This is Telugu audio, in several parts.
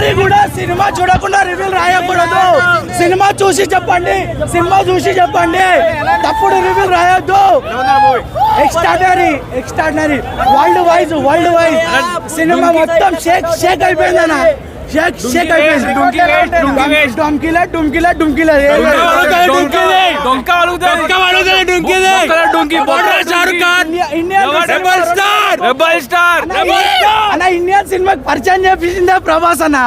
ఒక్కసారి కూడా సినిమా చూడకుండా రివ్యూలు రాయకూడదు. సినిమా చూసి చెప్పండి సినిమా చూసి చెప్పండి. తప్పుడు రివ్యూలు రాయొద్దు. Extraordinary extraordinary world wise world wise cinema మొత్తం షేక్ షేక్ అయిపోయింది అన్న. షేక్ షేక్ అయిపోయింది. డుమ్కిలే డుమ్కిలే డుమ్కిలే అన్న ఇండియన్ సినిమాకి పరిచయం చేపించిందే ప్రభాస్ అన్న?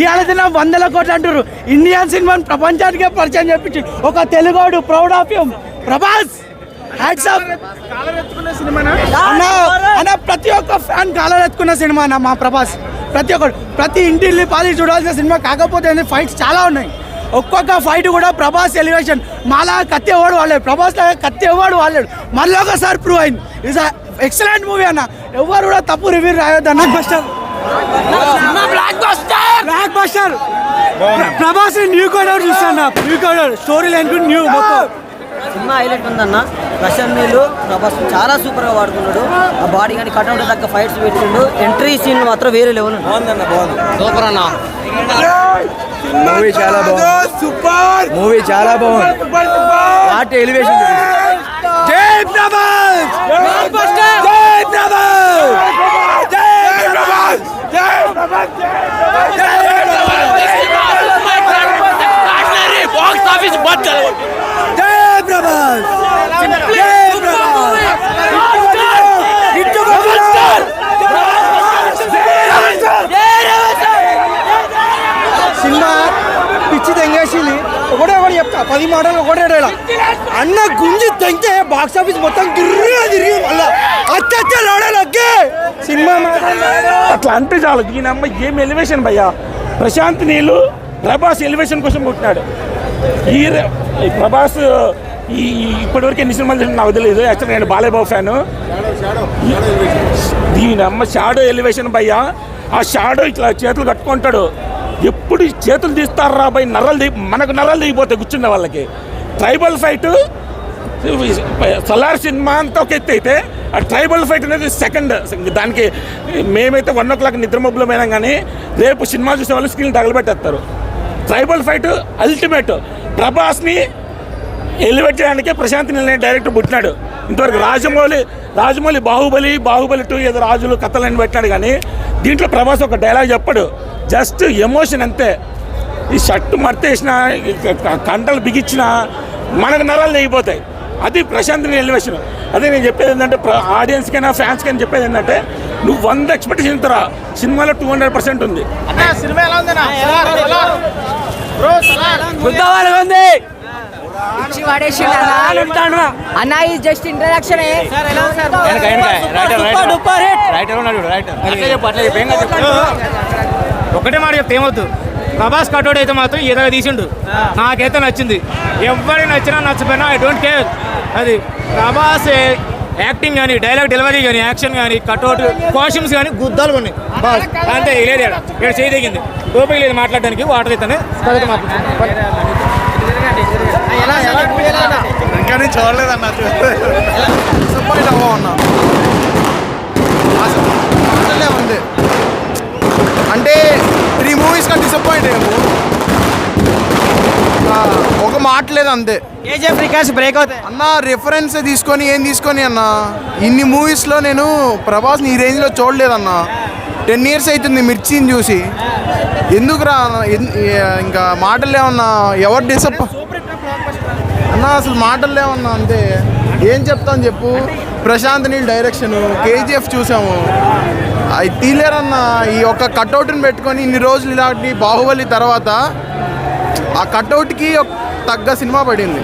ఇవాళ దిన వందల కోట్లు అంటారు ఇండియన్ సినిమాని ప్రపంచానికే పరిచయం చేపించి ఒక తెలుగోడు ప్రౌడ్ ఆఫ్ యూ ప్రభాస్ అన్న అన్న ప్రతి ఒక్క ఫ్యాన్ కాలరెత్తుకున్న సినిమా అన్న మా ప్రభాస్? ప్రతి ఒక్కరు ప్రతి ఇంటిల్లి పాది చూడాల్సిన సినిమా కాకపోతే ఫైట్స్ చాలా ఉన్నాయి. ఒక్కొక్క ఫైట్ కూడా ప్రభాస్ ఎలివేషన్ మాలా కత్తి ఎవడు ప్రభాస్ లాగా కత్తి ఎవడు వాళ్ళాడు మళ్ళీ ఒకసారి ప్రూవ్ అయింది. ఇస్ ఎక్సలెంట్ మూవీ అన్న. ఎవరు కూడా తప్పు రివ్యూ రాయొద్దు అన్న buster block Prabhas new coder చూస్తాను new coder story line new మొత్తం. సినిమా హైలైట్ ఉందన్న. ప్రశాంత్ ప్రభాస్ చాలా సూపర్గా వాడుకున్నాడు. ఆ బాడీ కానీ కట్అవుట్ తగ్గ ఫైట్స్ పెట్టిండు. ఎంట్రీ సీన్ మాత్రం వేరే లెవెల్ సూపర్ అన్న మూవీ చాలా బాగుంది. సూపర్ మూవీ చాలా బాగుంది పాట ఎలివేషన్ జై ప్రభాస్ జై ప్రభాస్ జై ప్రభాస్ జై ప్రభాస్ బాక్స్ ఆఫీస్ బద్దలు జై ప్రభాస్ జై ప్రభాస్ ఇటు సినిమా పిచ్చి తెంగేసింది ఒకటే ఒకటి చెప్తా పది మాటలు ఒకటే డైలాగ్. అన్న గుంజి తెంగే బాక్స్ ఆఫీస్ మొత్తం తిరిగి తిరిగి మళ్ళా అచ్చచ్చ రాడలగ్గే సినిమా అట్లా అంటే చాలు. ఈయన అమ్మ ఏం ఎలివేషన్ భయ్యా? ప్రశాంత్ నీళ్ళు ప్రభాస్ ఎలివేషన్ కోసం పుట్టినాడు ఈ ఈ ప్రభాస్ ఈ ఈ- ఇప్పటివరకు ఎన్ని సినిమాలు నాకు తెలియదు. యాక్చువల్ నేను బాలేబాబు ఫ్యాను. దీని అమ్మ షాడో ఎలివేషన్ భయ్యా. ఆ షాడో ఇట్లా చేతులు కట్టుకుంటాడు. ఎప్పుడు చేతులు తీస్తారు రాబోయి నర్రలు దిగి మనకు నర్రలు దిగిపోతాయి కూర్చున్న వాళ్ళకి. ట్రైబల్ ఫైట్ సలార్ సినిమా అంతా ఒక ఎత్తు అయితే ఆ ట్రైబల్ ఫైట్ అనేది సెకండ్. దానికి మేమైతే వన్ ఓ క్లాక్ నిద్రమబ్బులమైనా కానీ రేపు సినిమా చూసే వాళ్ళు screen తగలబెట్టేస్తారు. Tribal fight ultimate. ప్రభాస్ని elevate చేయడానికి ప్రశాంత్ నీల్ డైరెక్టర్ పుట్టినాడు. ఇంతవరకు రాజమౌళి రాజమౌళి బాహుబలి బాహుబలి టూ ఏదో రాజులు కథలని పెట్టినాడు కానీ దీంట్లో ప్రభాస్ ఒక డైలాగ్ చెప్పాడు. జస్ట్ ఎమోషన్ అంతే. ఈ షర్టు మర్తేసిన ఈ క- కండలు బిగించిన మనకు నరాలు లేకపోతాయి అది ప్రశాంత్ ఎలివేషన్. అదే నేను చెప్పేది ఏంటంటే ఆడియన్స్కైనా ఫ్యాన్స్కైనా చెప్పేది ఏంటంటే నువ్వు వంద ఎక్స్పెక్టేషన్ తరా సినిమాలో టూ హండ్రెడ్ పర్సెంట్ ఉంది. అన్న. ఇది జస్ట్ ఇంట్రడక్షన్ ఒకటే మాట చెప్తే ఏమవుతు ప్రభాస్ కటౌట్ అయితే మాత్రం ఏదో తీసిండు. నాకైతే నచ్చింది. ఎవరికి నచ్చినా నచ్చపోయినా ఐ డోంట్ కేర్ అది ప్రభాస్ యాక్టింగ్ కానీ డైలాగ్ డెలివరీ కానీ యాక్షన్ కానీ కటౌట్ కాస్ట్యూమ్స్ కానీ గుద్దాలు ఉన్నాయి బాస్ అంతే లేదు ఇక్కడ ఇక్కడ చేయి దిగింది టోపిక్ లేదు మాట్లాడడానికి వాటర్ మాట్లాడుతున్నాను చూడలేదన్న డిసప్పాయింట్ అవ్వ అన్న అసలే ఉంది. అంటే త్రీ మూవీస్ కానీ డిసప్పాయింట్ అయ్యాము ఒక మాట లేదు అంతే. కేజీఎఫ్ రికార్డ్స్ బ్రేక్ అవుతాయి. అన్న రిఫరెన్స్ తీసుకొని ఏం తీసుకొని అన్న? ఇన్ని మూవీస్లో నేను ప్రభాస్ని ఈ రేంజ్లో చూడలేదన్న. టెన్ ఇయర్స్ అవుతుంది మిర్చిని చూసి. ఎందుకురా ఇంకా మాటలు లేవన్నా ఎవరు డిసప్ప అన్న అసలు మాటలు లేవన్నా అంతే ఏం చెప్తాను చెప్పు? ప్రశాంత్ నీల్ డైరెక్షన్ కేజీఎఫ్ చూసాము. అది తీలేరన్న ఈ ఒక్క కట్అవుట్ని పెట్టుకొని ఇన్ని రోజులు ఇలాంటి బాహుబలి తర్వాత ఆ కట్అవుట్కి తగ్గ సినిమా పడింది.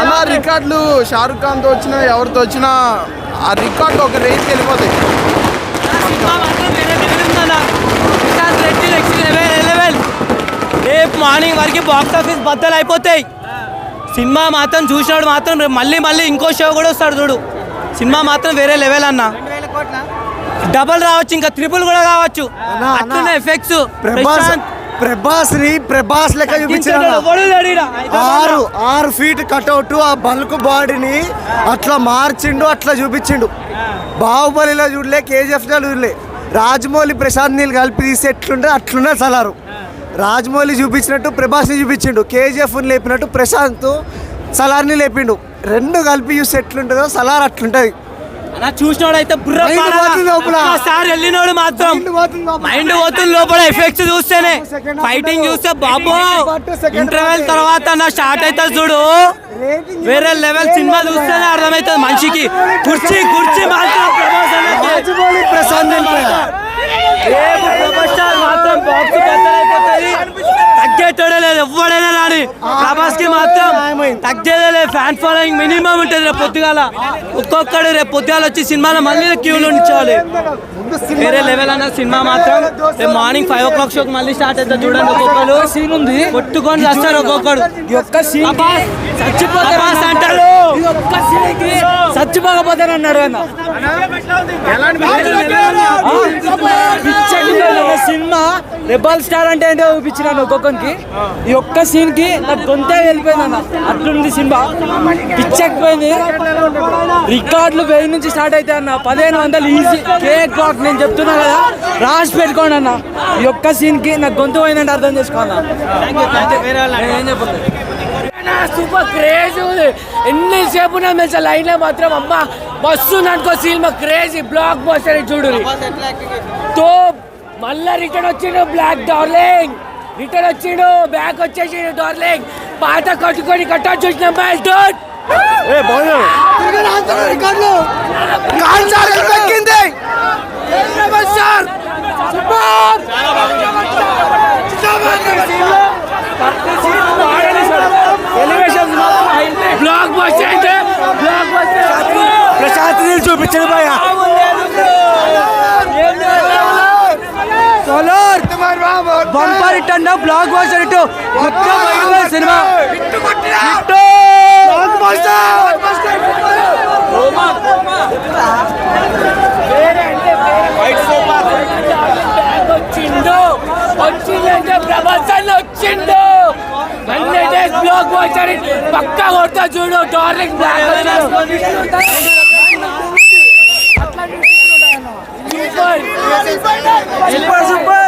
అన్న రికార్డులు షారుఖ్ ఖాన్తో వచ్చినా ఎవరితో వచ్చినా ఆ రికార్డు ఒక రేంజ్కి వెళ్ళిపోతాయి. మార్నింగ్ వరకు బాక్స్ ఆఫీస్ బద్దలు అయిపోతాయి. సినిమా మాత్రం చూసినాడు మాత్రం మళ్ళీ మళ్ళీ ఇంకో షో కూడా వస్తాడు చూడు. సినిమా మాత్రం వేరే లెవెల్ అన్న. డబల్ రావచ్చు ఇంకా త్రిపుల్ కూడా కావచ్చు. అట్లనే ఎఫెక్ట్స్ ప్రభాస్ ప్రభాస్ని ప్రభాస్ లెక్క చూపించారు ఆరు ఆరు ఫీట్ కట్అవుట్ ఆ బల్క్ బాడీని అట్లా మార్చిండు అట్లా చూపించిండు. బాహుబలిలో చూడలే కేజీఎఫ్లో చూడలే. రాజమౌళి ప్రశాంత్ నీళ్ళు కలిపి తీసి ఎట్లుంటే అట్లుండే సలారు. రాజమౌళి చూపించినట్టు ప్రభాస్ని చూపించిండు. కేజీఎఫ్ని లేపినట్టు ప్రశాంత్ సలార్ని లేపిండు. రెండు కలిపి చూసి ఎట్లుంటుందో సలార్ అట్లుంటది. అలా చూసినోడైతే. ఒక్కసారి వెళ్ళినోడు మాత్రం. మైండ్ పోతుంది లోపల. ఎఫెక్ట్స్ చూస్తేనే. ఫైటింగ్. చూస్తే బాబు. ఇంటర్వెల్. తర్వాత నా స్టార్ట్ అవుతుంది చూడు. వేరే లెవెల్ సినిమా చూస్తేనే అర్థమవుతుంది మనిషికి. కుర్చీ కుర్చీ మాత్రం ప్రభాస్ ప్రశాంత్ ప్రభాస్ స్టార్ మాత్రం బాక్స్ బద్దలైపోతుంది తగ్గేటోడే లేదు ఎవ్వడైనా రాని ప్రభాస్కి మాత్రం తగ్గేదే ఫ్యాన్ ఫాలోయింగ్ మినిమం ఉంటుంది రేపు పొద్దుగాల. ఒక్కొక్కడు రేపు పొద్దుగాల వచ్చి సినిమాలో మళ్ళీ క్యూలు ఉంచాలి వేరే లెవెల్ అన్న సినిమా మాత్రం రేపు మార్నింగ్ ఫైవ్ ఓ క్లాక్ షోకి మళ్ళీ స్టార్ట్ అవుతుంది చూడండి ఒక్కొక్కరు సీన్ ఉంది. కొట్టుకొని వస్తారు ఒక్కొక్కడు. చచ్చిపోతారు అంటారు అన్న సినిమా రెబల్ స్టార్ అంటే ఏంటో చూపించినాను ఒక్కొక్కరికి ఈ ఒక్క సీన్కి నాకు గొంతే వెళ్ళిపోయింది అన్న. అట్లుంది సినిమా. పిచ్చెక్కిపోయింది. రికార్డులు వెయ్యి నుంచి స్టార్ట్ అయితే అన్న. పదిహేను వందలు ఈజీ. కేక్ బాక్ నేను చెప్తున్నా కదా రాసి పెట్టుకోండి అన్న. ఈ ఒక్క సీన్కి నాకు గొంతు పోయిందంటే అర్థం చేసుకోవాలన్నా ఏం చెప్పలేదు సూపర్ క్రేజ్ ఉంది. ఎన్ని సేపు లైన్లో మాత్రం అమ్మ. వస్తుంది అనుకో సినిమా. క్రేజ్. బ్లాక్ బస్టర్ చూడు. తో మళ్ళా రిటర్న్ వచ్చిండు బ్లాక్ డార్లింగ్. రిటర్న్ వచ్చిండు బ్యాక్ వచ్చేసి డార్లింగ్. పాత కట్టుకొని కట్టా చూసిన మ్యాచ్ డోట్ బ్లాక్ బస్టర్ అయితే బ్లాక్ బస్టర్ ప్రశాంత్ నీళ్ళు చూపించడు భయ సోలార్ అన్న బ్లాక్ బాస్టర్ ఇటు మొత్తం సినిమా! వచ్చిండు వచ్చిందంటే వచ్చిండు మళ్ళీ బ్లాక్ బస్టర్ పక్కా కొడతా చూడు darling block super super.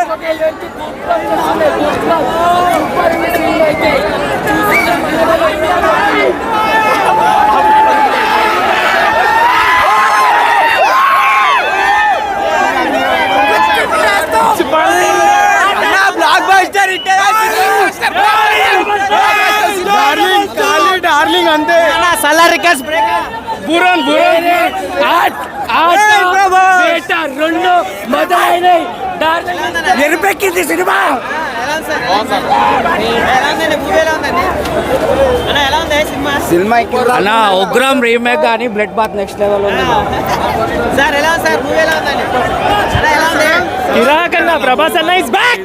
Darling ఖాళీ డార్లింగ్ అంతే సలార్ రికార్డ్స్ బురన్ ఆట బేట రెండు మొదలైనవి డార్లింగ్ ఎరుపెక్కింది సినిమా. అన్న ఉగ్రం రీమేక్ కానీ బ్లడ్ బాత్ నెక్స్ట్ లెవెల్ ఉంది. కిరాకన్న ప్రభాస్ అన్న ఇస్ బ్యాక్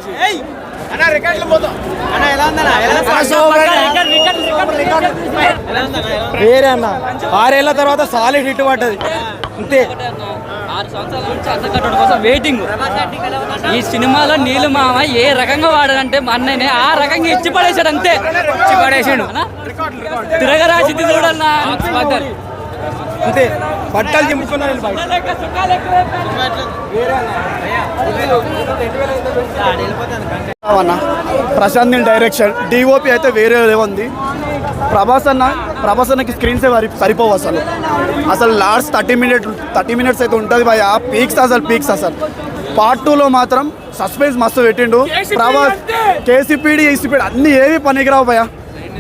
వేరే అన్న ఆరేళ్ళ తర్వాత సాలిడ్ హిట్ పడ్డది. అంతే. ఆరు సంవత్సరాల నుంచి అద్దకట్టడం కోసం వెయిటింగ్ ఈ సినిమాలో నీళ్ళు మామ ఏ రకంగా వాడాడంటే మా అన్నయ్యని ఆ రకంగా ఇచ్చి పడేశాడు అంతే. ఇచ్చి పడేసాడు తిరగరాసింది చూడన్నా అంతే. బట్టలు చింపుకున్నారు బయట. అన్న ప్రశాంత్ నీల్ డైరెక్షన్. డిఓపి అయితే వేరే ఉంది. ప్రభాస్ అన్న ప్రభాస్ అన్నకి స్క్రీన్స్ సరి సరిపోవు అసలు. అసలు last thirty minute thirty minutes అయితే ఉంటుంది భయ పీక్స్ అసలు పీక్స్ అసలు. పార్ట్ టూలో మాత్రం సస్పెన్స్ మస్తు పెట్టిండు. ప్రభాస్ కేసీపీడి ఈసీపీడి అన్ని ఏవి పనికిరావు భయ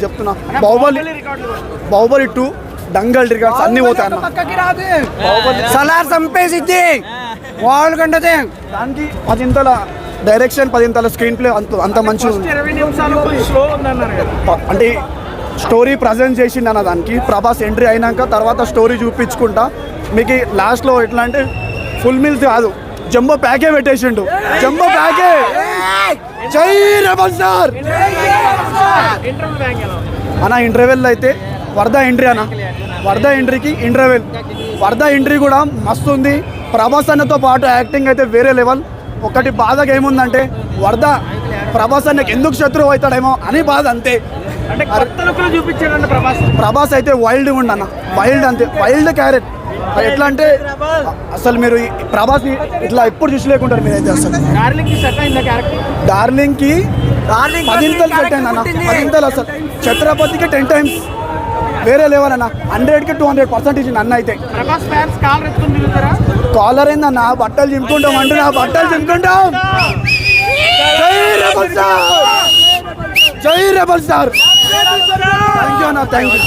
చెప్తున్నా. బాహుబలి బాహుబలి టూ డంగల్ రికార్డ్స్ అన్ని పోతాయి సలార్ చంపేసిద్ది. వాళ్ళు కంటదే. దానికి పదింతల డైరెక్షన్ పదింతల స్క్రీన్ ప్లే అంత అంత ప- అంటే స్టోరీ ప్రజెంట్ చేసిండు అన్న దానికి. ప్రభాస్ ఎంట్రీ అయినాక తర్వాత స్టోరీ చూపించుకుంటా. మీకు లాస్ట్లో ఎట్లా అంటే ఫుల్ మీల్స్ కాదు జంబో ప్యాకే పెట్టేసిండు. జంబో ప్యాకే. జై రెబల్ సార్. అన్న ఇంటర్వెల్ అయితే వరద ఎంట్రీ అన్న. వరద ఎంట్రీకి ఇంటర్వెల్ వరద ఎంట్రీ కూడా మస్తు ఉంది. ప్రభాస్ అన్నతో పాటు యాక్టింగ్ అయితే వేరే లెవెల్ ఒకటి బాధగా ఏముందంటే వరద ప్రభాస్ అన్నకి ఎందుకు శత్రువు అవుతాడేమో అని బాధ అంతే. ప్రభాస్. అయితే వైల్డ్ ఉండు అన్న. వైల్డ్ అంతే. వైల్డ్ క్యారెట్ ఎట్లా అంటే అసలు మీరు ఈ ప్రభాస్ని ఇట్లా ఎప్పుడు చూసలేకుంటారు మీరైతే అసలు. డార్లింగ్ సెట్ అయిందా క్యారెక్టర్ డార్లింగ్కి పదింతలు సెట్ అన్న. పదింతలు అసలు. ఛత్రపతికి టెన్ టైమ్స్ వేరే లెవెల్ అన్న హండ్రెడ్కి టూ హండ్రెడ్ పర్సెంట్ ఇచ్చింది అన్న అయితే. కాలర్ ఏందన్న? బట్టలు చింపుకుంటాం అంటున్నా బట్టలు చింపుకుంటాం. జై రెబల్ స్టార్ జై రెబల్ స్టార్ థ్యాంక్ యూ అన్న థ్యాంక్ యూ